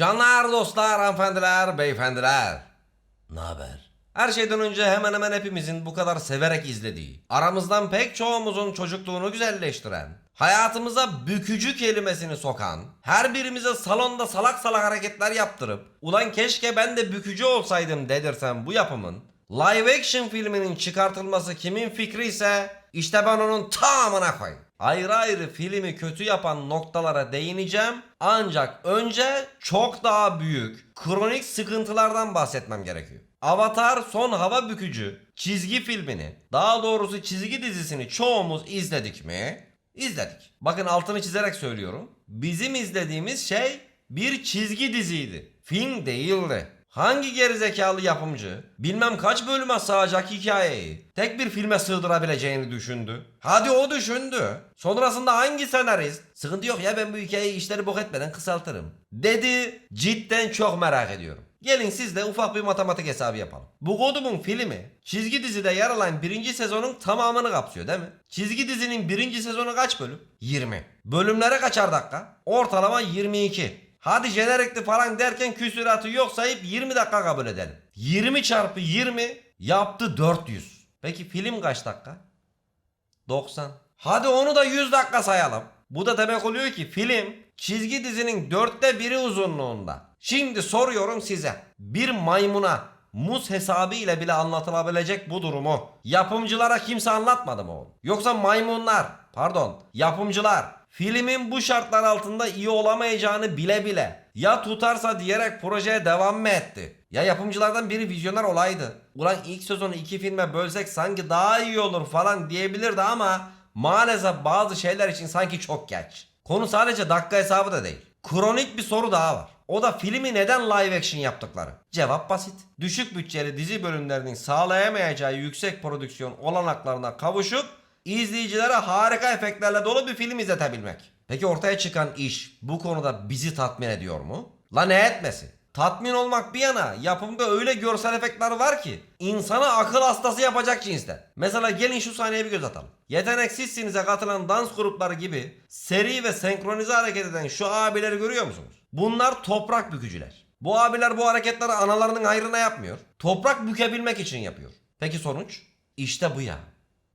Canlar, dostlar, hanımefendiler, beyefendiler. Ne haber? Her şeyden önce hemen hemen hepimizin bu kadar severek izlediği, aramızdan pek çoğumuzun çocukluğunu güzelleştiren, hayatımıza bükücü kelimesini sokan, her birimize salonda salak salak hareketler yaptırıp, ulan keşke ben de bükücü olsaydım dedirten bu yapımın, live action filminin çıkartılması kimin fikri ise, işte ben onun tamamına koyayım. Ayrı ayrı filmi kötü yapan noktalara değineceğim. Ancak önce çok daha büyük, kronik sıkıntılardan bahsetmem gerekiyor. Avatar Son Hava Bükücü çizgi filmini, daha doğrusu çizgi dizisini çoğumuz izledik mi? İzledik. Bakın altını çizerek söylüyorum. Bizim izlediğimiz şey bir çizgi diziydi. Film değildi. Hangi gerizekalı yapımcı bilmem kaç bölüme sığacak hikayeyi tek bir filme sığdırabileceğini düşündü? Hadi o düşündü. Sonrasında hangi senarist sıkıntı yok ya ben bu hikayeyi işleri bok etmeden kısaltırım dedi. Cidden çok merak ediyorum. Gelin siz de ufak bir matematik hesabı yapalım. Bu kodumun filmi çizgi dizide yer alan birinci sezonun tamamını kapsıyor değil mi? Çizgi dizinin birinci sezonu kaç bölüm? 20. Bölümlere kaçar dakika? Ortalama 22. Hadi jenerikli falan derken küsuratı yok sayıp 20 dakika kabul edelim. 20 çarpı 20 yaptı 400. Peki film kaç dakika? 90. Hadi onu da 100 dakika sayalım. Bu da demek oluyor ki film çizgi dizinin dörtte biri uzunluğunda. Şimdi soruyorum size. Bir maymuna muz hesabı ile bile anlatılabilecek bu durumu yapımcılara kimse anlatmadı mı oğlum? Yoksa maymunlar, pardon yapımcılar filmin bu şartlar altında iyi olamayacağını bile bile ya tutarsa diyerek projeye devam mı etti? Ya yapımcılardan biri vizyoner olaydı. Ulan ilk sezonu iki filme bölsek sanki daha iyi olur falan diyebilirdi ama maalesef bazı şeyler için sanki çok geç. Konu sadece dakika hesabı da değil. Kronik bir soru daha var. O da filmi neden live action yaptıkları? Cevap basit. Düşük bütçeli dizi bölümlerinin sağlayamayacağı yüksek prodüksiyon olanaklarına kavuşup izleyicilere harika efektlerle dolu bir film izletebilmek. Peki ortaya çıkan iş bu konuda bizi tatmin ediyor mu? La ne etmesi? Tatmin olmak bir yana yapımda öyle görsel efektler var ki insana akıl hastası yapacak cinsten. Mesela gelin şu sahneye bir göz atalım. Yeteneksizsinize katılan dans grupları gibi seri ve senkronize hareket eden şu abileri görüyor musunuz? Bunlar toprak bükücüler. Bu abiler bu hareketleri analarının hayrına yapmıyor. Toprak bükebilmek için yapıyor. Peki sonuç? İşte bu ya.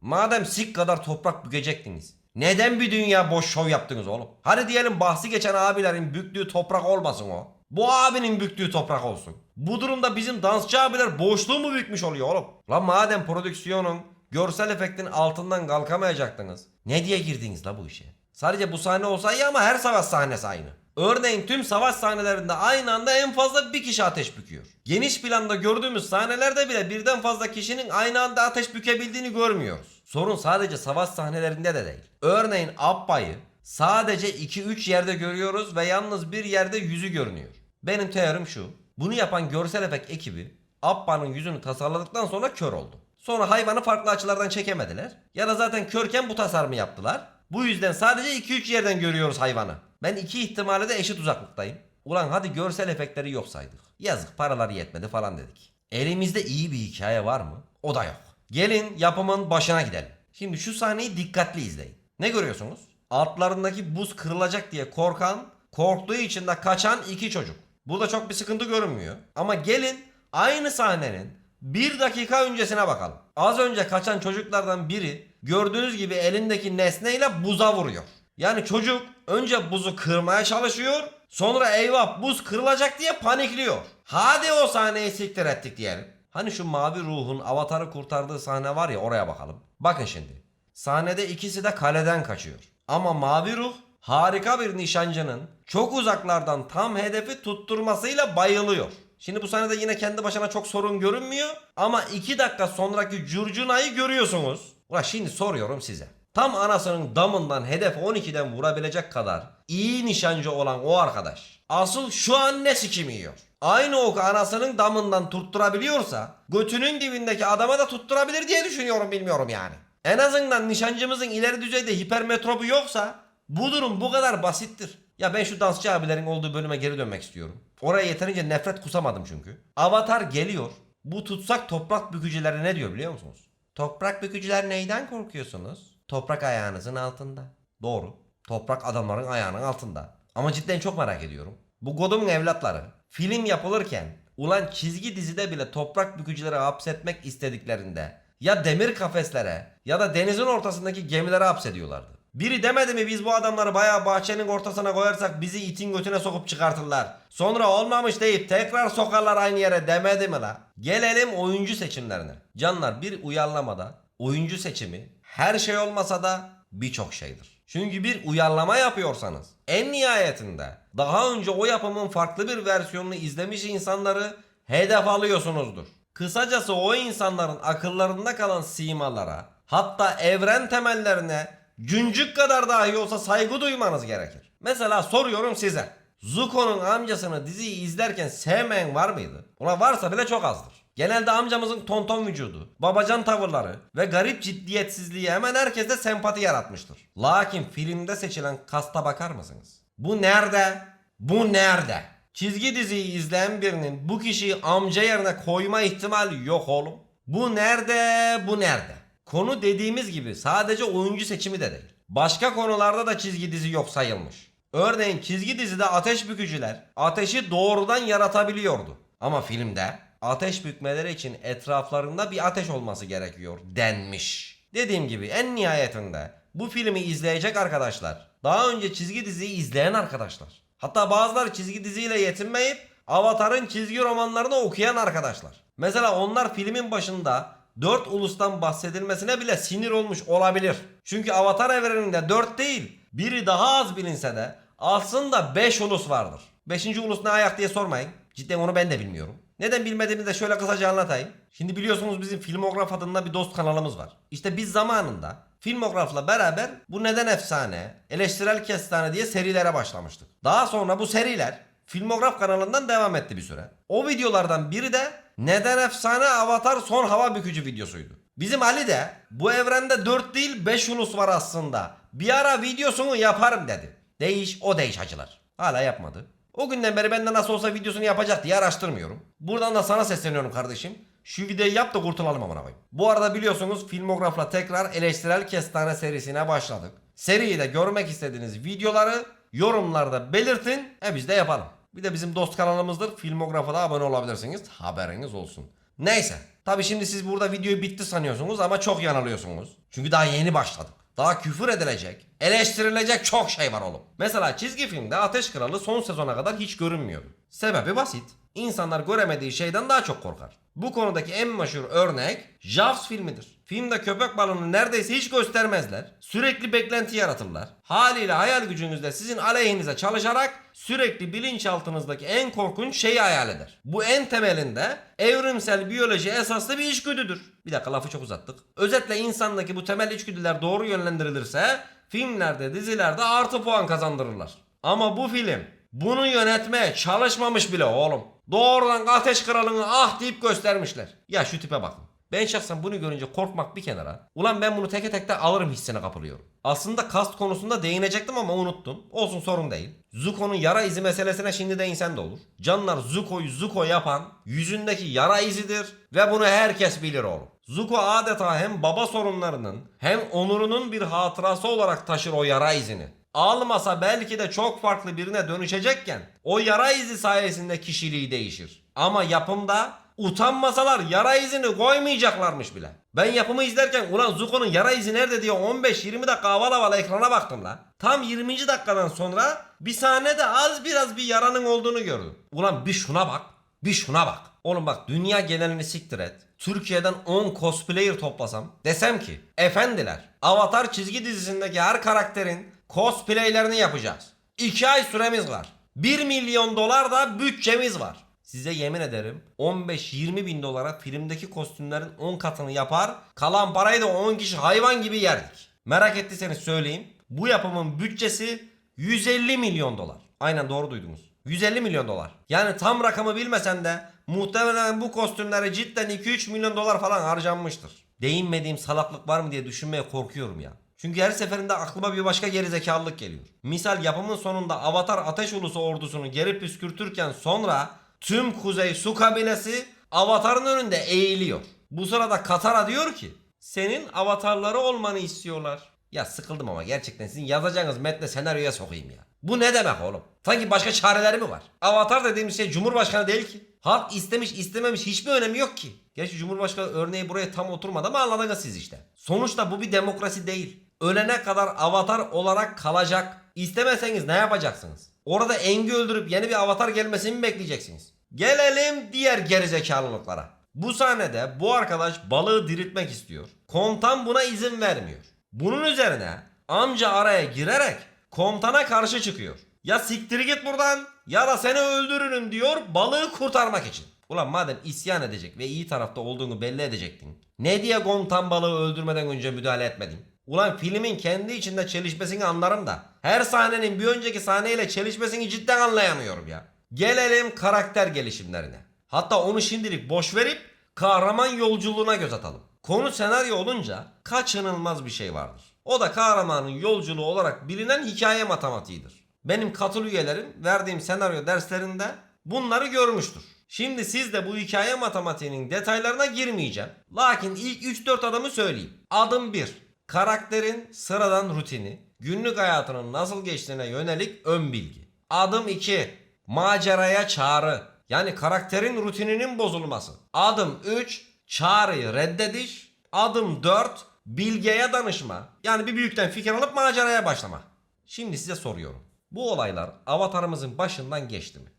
Madem sik kadar toprak bükecektiniz. Neden bir dünya boş şov yaptınız oğlum? Hadi diyelim bahsi geçen abilerin büktüğü toprak olmasın o. Bu abinin büktüğü toprak olsun. Bu durumda bizim dansçı abiler boşluğu mu bükmüş oluyor oğlum? Lan madem prodüksiyonun görsel efektin altından kalkamayacaktınız. Ne diye girdiniz la bu işe? Sadece bu sahne olsa iyi ama her savaş sahnesi aynı. Örneğin tüm savaş sahnelerinde aynı anda en fazla bir kişi ateş büküyor. Geniş planda gördüğümüz sahnelerde bile birden fazla kişinin aynı anda ateş bükebildiğini görmüyoruz. Sorun sadece savaş sahnelerinde de değil. Örneğin Abba'yı sadece 2-3 yerde görüyoruz ve yalnız bir yerde yüzü görünüyor. Benim teorim şu. Bunu yapan görsel efekt ekibi Abba'nın yüzünü tasarladıktan sonra kör oldu. Sonra hayvanı farklı açılardan çekemediler. Ya da zaten körken bu tasarımı yaptılar. Bu yüzden sadece 2-3 yerden görüyoruz hayvanı. Ben iki ihtimale de eşit uzaklıktayım. Ulan hadi görsel efektleri yok saydık. Yazık paraları yetmedi falan dedik. Elimizde iyi bir hikaye var mı? O da yok. Gelin yapımın başına gidelim. Şimdi şu sahneyi dikkatli izleyin. Ne görüyorsunuz? Altlarındaki buz kırılacak diye korkan, korktuğu için de kaçan iki çocuk. Burada çok bir sıkıntı görünmüyor. Ama gelin aynı sahnenin bir dakika öncesine bakalım. Az önce kaçan çocuklardan biri gördüğünüz gibi elindeki nesneyle buza vuruyor. Yani çocuk önce buzu kırmaya çalışıyor. Sonra eyvah buz kırılacak diye panikliyor. Hadi o sahneyi siktir ettik diyelim. Hani şu mavi ruhun avatarı kurtardığı sahne var ya oraya bakalım. Bakın şimdi. Sahnede ikisi de kaleden kaçıyor. Ama mavi ruh harika bir nişancının çok uzaklardan tam hedefi tutturmasıyla bayılıyor. Şimdi bu sahnede yine kendi başına çok sorun görünmüyor. Ama 2 dakika sonraki curcunayı görüyorsunuz. Ulan şimdi soruyorum size. Tam anasının damından hedef 12'den vurabilecek kadar iyi nişancı olan o arkadaş. Asıl şu an ne sikimi yiyor? Aynı oku anasının damından tutturabiliyorsa götünün dibindeki adama da tutturabilir diye düşünüyorum bilmiyorum yani. En azından nişancımızın ileri düzeyde hipermetrobu yoksa bu durum bu kadar basittir. Ya ben şu dansçı abilerin olduğu bölüme geri dönmek istiyorum. Oraya yeterince nefret kusamadım çünkü. Avatar geliyor. Bu tutsak toprak bükücüleri ne diyor biliyor musunuz? Toprak bükücüler neyden korkuyorsunuz? Toprak ayağınızın altında. Doğru. Toprak adamların ayağının altında. Ama cidden çok merak ediyorum. Bu Godom'un evlatları film yapılırken ulan çizgi dizide bile toprak bükücüleri hapsetmek istediklerinde ya demir kafeslere ya da denizin ortasındaki gemilere hapsediyorlardı. Biri demedi mi biz bu adamları bayağı bahçenin ortasına koyarsak bizi itin götüne sokup çıkartırlar. Sonra olmamış deyip tekrar sokarlar aynı yere demedi mi la? Gelelim oyuncu seçimlerine. Canlar bir uyarlamada oyuncu seçimi her şey olmasa da birçok şeydir. Çünkü bir uyarlama yapıyorsanız en nihayetinde daha önce o yapımın farklı bir versiyonunu izlemiş insanları hedef alıyorsunuzdur. Kısacası o insanların akıllarında kalan simalara hatta evren temellerine cüncük kadar dahi olsa saygı duymanız gerekir. Mesela soruyorum size. Zuko'nun amcasını diziyi izlerken sevmeyen var mıydı? Ona varsa bile çok azdır. Genelde amcamızın tonton vücudu, babacan tavırları ve garip ciddiyetsizliği hemen herkeste sempati yaratmıştır. Lakin filmde seçilen kasta bakar mısınız? Bu nerede? Bu nerede? Çizgi diziyi izleyen birinin bu kişiyi amca yerine koyma ihtimali yok oğlum. Bu nerede? Bu nerede? Konu dediğimiz gibi sadece oyuncu seçimi de değil. Başka konularda da çizgi dizi yok sayılmış. Örneğin çizgi dizide ateş bükücüler ateşi doğrudan yaratabiliyordu. Ama filmde ateş bükmeleri için etraflarında bir ateş olması gerekiyor denmiş. Dediğim gibi en nihayetinde bu filmi izleyecek arkadaşlar daha önce çizgi diziyi izleyen arkadaşlar. Hatta bazıları çizgi diziyle yetinmeyip Avatar'ın çizgi romanlarını okuyan arkadaşlar. Mesela onlar filmin başında 4 ulustan bahsedilmesine bile sinir olmuş olabilir. Çünkü Avatar evreninde 4 değil, biri daha az bilinse de aslında 5 ulus vardır. 5. ulus ne ayak diye sormayın. Cidden onu ben de bilmiyorum. Neden bilmediğimi de şöyle kısaca anlatayım. Şimdi biliyorsunuz bizim Filmograf adında bir dost kanalımız var. İşte biz zamanında Filmograf'la beraber bu neden efsane, eleştirel kestane diye serilere başlamıştık. Daha sonra bu seriler Filmograf kanalından devam etti bir süre. O videolardan biri de neden efsane Avatar son hava bükücü videosuydu. Bizim Ali de bu evrende 4 değil 5 ulus var aslında. Bir ara videosunu yaparım dedi. Değiş o değiş hacılar. Hala yapmadı. O günden beri benden nasıl olsa videosunu yapacak diye araştırmıyorum. Buradan da sana sesleniyorum kardeşim. Şu videoyu yap da kurtulalım amına koyayım. Bu arada biliyorsunuz Filmograf'la tekrar eleştirel kestane serisine başladık. Seriyi de görmek istediğiniz videoları yorumlarda belirtin. E biz de yapalım. Bir de bizim dost kanalımızdır. Filmograf'a da abone olabilirsiniz. Haberiniz olsun. Neyse. Tabi şimdi siz burada videoyu bitti sanıyorsunuz ama çok yanılıyorsunuz. Çünkü daha yeni başladık. Daha küfür edilecek, eleştirilecek çok şey var oğlum. Mesela çizgi filmde Ateş Kralı son sezona kadar hiç görünmüyordu. Sebebi basit. İnsanlar göremediği şeyden daha çok korkar. Bu konudaki en meşhur örnek Jaws filmidir. Filmde köpek balığını neredeyse hiç göstermezler. Sürekli beklenti yaratırlar. Haliyle hayal gücünüzde sizin aleyhinize çalışarak sürekli bilinçaltınızdaki en korkunç şeyi hayal eder. Bu en temelinde evrimsel biyoloji esaslı bir içgüdüdür. Bir dakika lafı çok uzattık. Özetle insandaki bu temel içgüdüler doğru yönlendirilirse filmlerde dizilerde artı puan kazandırırlar. Ama bu film bunu yönetmeye çalışmamış bile oğlum. Doğrudan ateş kralını ah deyip göstermişler. Ya şu tipe bakın. Ben şahsen bunu görünce korkmak bir kenara. Ulan ben bunu teke tekte alırım hissine kapılıyorum. Aslında kast konusunda değinecektim ama unuttum. Olsun sorun değil. Zuko'nun yara izi meselesine şimdi de insan da olur. Canlar Zuko'yu Zuko yapan yüzündeki yara izidir ve bunu herkes bilir oğlum. Zuko adeta hem baba sorunlarının hem onurunun bir hatırası olarak taşır o yara izini. Almasa belki de çok farklı birine dönüşecekken o yara izi sayesinde kişiliği değişir. Ama yapımda utanmasalar yara izini koymayacaklarmış bile. Ben yapımı izlerken ulan Zuko'nun yara izi nerede diye 15-20 dakika havalı havalı ekrana baktım la. Tam 20. dakikadan sonra bir sahnede az biraz bir yaranın olduğunu gördüm. Ulan bir şuna bak, bir şuna bak. Oğlum bak dünya genelini siktir et. Türkiye'den 10 cosplayer toplasam desem ki efendiler Avatar çizgi dizisindeki her karakterin cosplaylerini yapacağız. 2 ay süremiz var. 1 milyon dolar da bütçemiz var. Size yemin ederim 15-20 bin dolara filmdeki kostümlerin 10 katını yapar. Kalan parayı da 10 kişi hayvan gibi yerdik. Merak ettiyseniz söyleyeyim. Bu yapımın bütçesi 150 milyon dolar. Aynen doğru duydunuz. 150 milyon dolar. Yani tam rakamı bilmesen de muhtemelen bu kostümlere cidden 2-3 milyon dolar falan harcanmıştır. Değinmediğim salaklık var mı diye düşünmeye korkuyorum ya. Çünkü her seferinde aklıma bir başka gerizekalılık geliyor. Misal yapımın sonunda Avatar Ateş Ulusu ordusunu geri püskürtürken sonra tüm Kuzey Su kabilesi Avatar'ın önünde eğiliyor. Bu sırada Katara diyor ki senin avatarları olmanı istiyorlar. Ya sıkıldım ama gerçekten sizin yazacağınız metne senaryoya sokayım ya. Bu ne demek oğlum? Sanki başka çareleri mi var? Avatar dediğimiz şey Cumhurbaşkanı değil ki. Halk istemiş istememiş hiçbir önemi yok ki. Gerçi Cumhurbaşkanı örneği buraya tam oturmadı ama anladınız siz işte. Sonuçta bu bir demokrasi değil. Ölene kadar avatar olarak kalacak. İstemeseniz ne yapacaksınız? Orada Engi öldürüp yeni bir avatar gelmesini mi bekleyeceksiniz? Gelelim diğer gerizekalılıklara. Bu sahnede bu arkadaş balığı diriltmek istiyor. Komutan buna izin vermiyor. Bunun üzerine amca araya girerek komutana karşı çıkıyor. Ya siktir git buradan ya da seni öldürürüm diyor balığı kurtarmak için. Ulan madem isyan edecek ve iyi tarafta olduğunu belli edecektin. Ne diye komutan balığı öldürmeden önce müdahale etmedin? Ulan filmin kendi içinde çelişmesini anlarım da her sahnenin bir önceki sahneyle çelişmesini cidden anlayamıyorum ya. Gelelim karakter gelişimlerine. Hatta onu şimdilik boş verip kahraman yolculuğuna göz atalım. Konu senaryo olunca kaçınılmaz bir şey vardır. O da kahramanın yolculuğu olarak bilinen hikaye matematiğidir. Benim katıl üyelerim verdiğim senaryo derslerinde bunları görmüştür. Şimdi siz de bu hikaye matematiğinin detaylarına girmeyeceğim. Lakin ilk 3-4 adımı söyleyeyim. Adım 1. Karakterin sıradan rutini, günlük hayatının nasıl geçtiğine yönelik ön bilgi. Adım 2. Maceraya çağrı. Yani karakterin rutininin bozulması. Adım 3. Çağrıyı reddediş. Adım 4. Bilgeye danışma. Yani bir büyükten fikir alıp maceraya başlama. Şimdi size soruyorum. Bu olaylar avatarımızın başından geçti mi?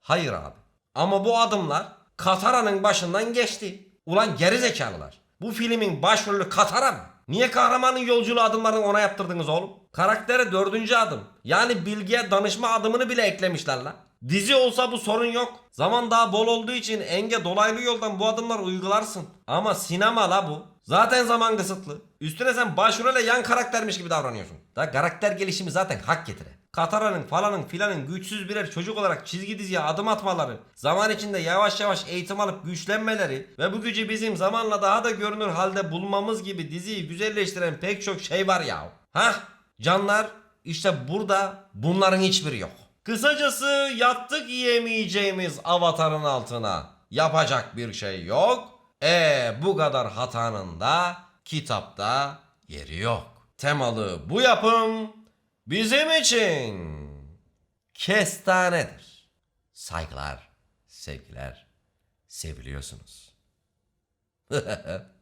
Hayır abi. Ama bu adımlar Katara'nın başından geçti. Ulan gerizekalılar. Bu filmin başrolü Katara mı? Niye kahramanın yolculuğu adımlarını ona yaptırdınız oğlum? Karaktere dördüncü adım. Yani bilgiye danışma adımını bile eklemişler la. Dizi olsa bu sorun yok. Zaman daha bol olduğu için enge dolaylı yoldan bu adımlar uygularsın. Ama sinema la bu. Zaten zaman kısıtlı. Üstüne sen başrole yan karaktermiş gibi davranıyorsun. Da karakter gelişimi zaten hak getire. Katara'nın falanın filanın güçsüz birer çocuk olarak çizgi diziye adım atmaları, zaman içinde yavaş yavaş eğitim alıp güçlenmeleri ve bu gücü bizim zamanla daha da görünür halde bulmamız gibi diziyi güzelleştiren pek çok şey var ya. Hah canlar işte burada bunların hiçbiri yok. Kısacası yattık yiyemeyeceğimiz avatarın altına. Yapacak bir şey yok. E bu kadar hatanın da kitapta yeri yok. Temalı bu yapım bizim için kestanedir. Saygılar, sevgiler, seviliyorsunuz.